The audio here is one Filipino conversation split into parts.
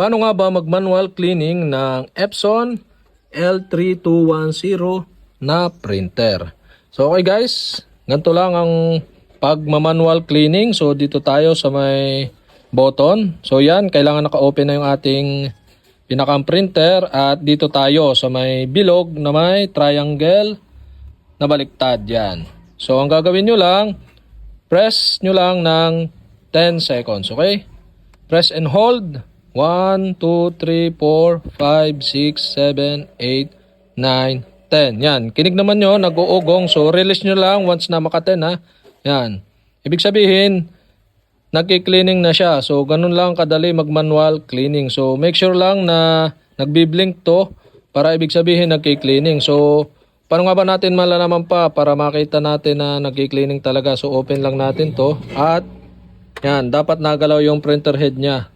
Paano nga ba mag-manual cleaning ng Epson L3210 na printer? So okay guys, ganito lang ang pag-manual cleaning. So dito tayo sa may button. So yan, kailangan naka-open na yung ating pinakang printer at dito tayo sa may bilog na may triangle na baliktad yan. So ang gagawin nyo lang, press nyo lang ng 10 seconds, okay? Press and hold. 1, 2, 3, 4, 5, 6, 7, 8, 9, 10. Yan. Kinig naman nyo, nag-uugong. So, release nyo lang once na maka-10 ha. Yan. Ibig sabihin, nagki-cleaning na siya. So, ganun lang kadali mag-manual cleaning. So, make sure lang na nagbi-blink to para ibig sabihin nagki-cleaning. So, paano nga ba natin malalaman pa para makita natin na nagki-cleaning talaga? So, open lang natin to. At, yan, dapat nagalaw yung printer head niya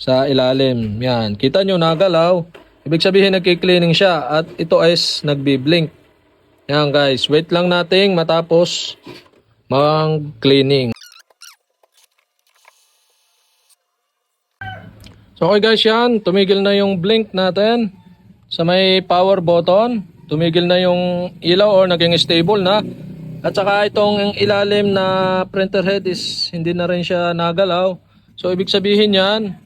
sa ilalim. Yan, kita nyo nagalaw. Ibig sabihin nagki-cleaning siya at ito is nagbi-blink. Yan guys, wait lang nating matapos mag-cleaning. So okay guys yan, tumigil na yung blink natin sa may power button. Tumigil na yung ilaw or naging stable na. At saka itong ilalim na printer head is hindi na rin siya nagalaw. So ibig sabihin yan,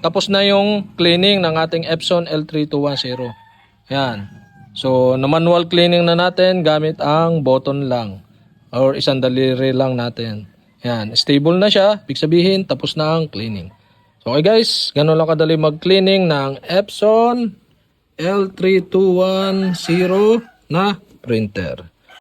tapos na yung cleaning ng ating Epson L3210. Yan. So na manual cleaning na natin gamit ang button lang or isang daliri lang natin. Yan, stable na siya. Ibig sabihin, tapos na ang cleaning. So okay guys, ganun lang kadali mag-cleaning ng Epson L3210 na printer.